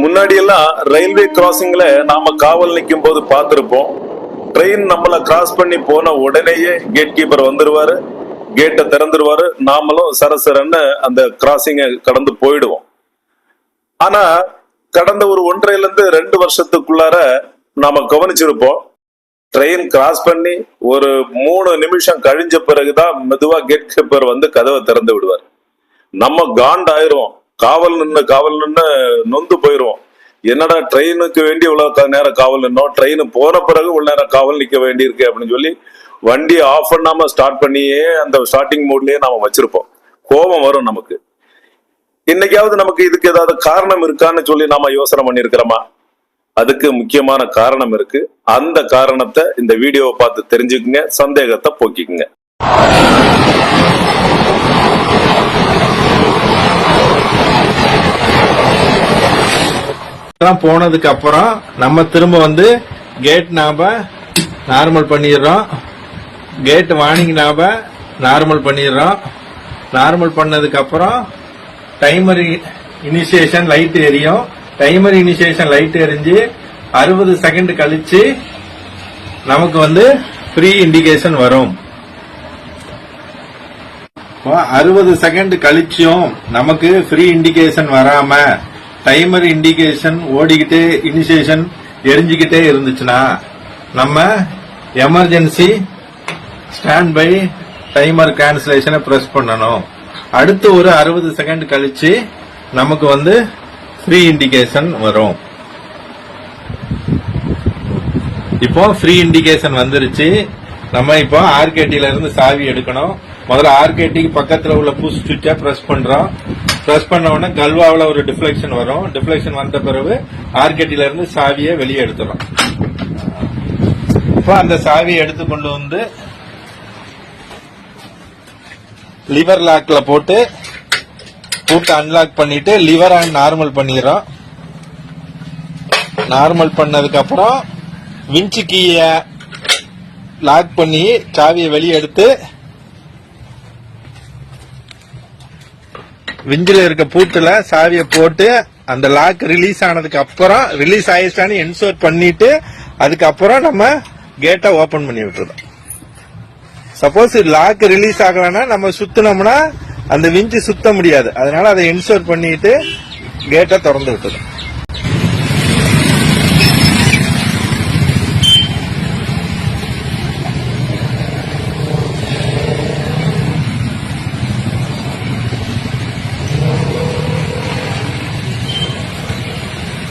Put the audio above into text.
முன்னாடி எல்லாம் ரயில்வே கிராசிங்ல நாம காவல் நிற்கும் போது பார்த்துருப்போம். ட்ரெயின் நம்மள கிராஸ் பண்ணி போன உடனேயே கேட் கீப்பர் வந்துருவாரு கேட்டை திறந்துருவாரு. நாமளும் சரசரன்னு அந்த கிராசிங்கை கடந்து போயிடுவோம். ஆனா கடந்த ஒரு ஒன்றையிலேருந்து இருந்து ரெண்டு வருஷத்துக்குள்ளார நாம கவனிச்சிருப்போம். ட்ரெயின் கிராஸ் பண்ணி ஒரு மூணு நிமிஷம் கழிஞ்ச பிறகுதான் மெதுவா கேட் கீப்பர் வந்து கதவை திறந்து விடுவார். நம்ம காண்ட் ஆயிருவோம் காவல் நின்று காவல் நின்று நொந்து போயிருவோம். என்னடா ட்ரெயினுக்கு வேண்டி இவ்வளோ க- நேரம் காவல் நின்னோம்? ட்ரெயின் போன பிறகு இவ்வளோ நேரம் காவல் நிற்க வேண்டியிருக்கு அப்படின்னு சொல்லி வண்டி ஆஃப் பண்ணாமல் ஸ்டார்ட் பண்ணியே அந்த ஸ்டார்டிங் மோட்லயே நாம் வச்சிருப்போம். கோபம் வரும் நமக்கு. இன்னைக்காவது நமக்கு இதுக்கு ஏதாவது காரணம் இருக்கான்னு சொல்லி நாம யோசனை பண்ணியிருக்கிறோமா? அதுக்கு முக்கியமான காரணம் இருக்கு. அந்த காரணத்தை இந்த வீடியோவை பார்த்து தெரிஞ்சுக்குங்க சந்தேகத்தை போக்கிக்குங்க. எல்லாம் போனதுக்கு அப்புறம் நம்ம திரும்ப வந்து கேட் நாம நார்மல் பண்ணிடுறோம். கேட் வார்னிங் நாம நார்மல் பண்ணிடுறோம். நார்மல் பண்ணதுக்கு அப்புறம் டைமர் இனிஷியேஷன் லைட் எரியும். டைமர் இனிஷியேஷன் லைட் எரிஞ்சு அறுபது செகண்ட் கழிச்சு நமக்கு வந்து ஃப்ரீ இண்டிகேஷன் வரும். அறுபது செகண்ட் கழிச்சும் நமக்கு ஃப்ரீ இண்டிகேஷன் வராம டைமர் இண்டிகேஷன் ஓடிக்கிட்டே இனிஷியேஷன் எரிஞ்சுக்கிட்டே இருந்துச்சுன்னா நம்ம எமர்ஜென்சி ஸ்டாண்ட் பை டைமர் கேன்சலேஷனை ப்ரெஸ் பண்ணணும். அடுத்து ஒரு அறுபது செகண்ட் கழிச்சு நமக்கு வந்து ஃப்ரீ இண்டிகேஷன் வரும். இப்போ ஃப்ரீ இண்டிகேஷன் வந்துருச்சு. நம்ம இப்போ ஆர்கேடியில இருந்து சாவி எடுக்கணும். முதல்ல ஆர்கேடிக்கு பக்கத்துல உள்ள புஷ் சுவிட்சை பிரஸ் பண்றோம். பிரஸ் பண்ண உடனே கல்வாவில் ஒரு டிஃப்ளெக்ஷன் வரும். டிஃப்ளெக்ஷன் வந்த பிறகு ஆர்கேட்டில இருந்து சாவியை வெளியே எடுத்துறோம். இப்போ அந்த சாவியை எடுத்து கொண்டு வந்து லிவர் லாக்ல போட்டு பூட்டை அன்லாக் பண்ணிட்டு லிவர் அண்ட் நார்மல் பண்ணிடுறோம். நார்மல் பண்ணதுக்கு அப்புறம் விஞ்சு கீயை லாக் பண்ணி சாவியை வெளியே எடுத்து விஞ்சில இருக்க பூட்டுல சாவியை போட்டு அந்த லாக் ரிலீஸ் ஆனதுக்கு அப்புறம் ரிலீஸ் ஆயிடுச்சான்னு என்ஷோர் பண்ணிட்டு அதுக்கப்புறம் நம்ம கேட்டை ஓபன் பண்ணி விட்டுருந்தோம் சப்போஸ் லாக் ரிலீஸ் ஆகலன்னா நம்ம சுத்தினோம்னா அந்த விஞ்சு சுத்த முடியாது. அதனால அதை என்ஷோர் பண்ணிட்டு கேட்டை திறந்து விட்டுருந்தோம்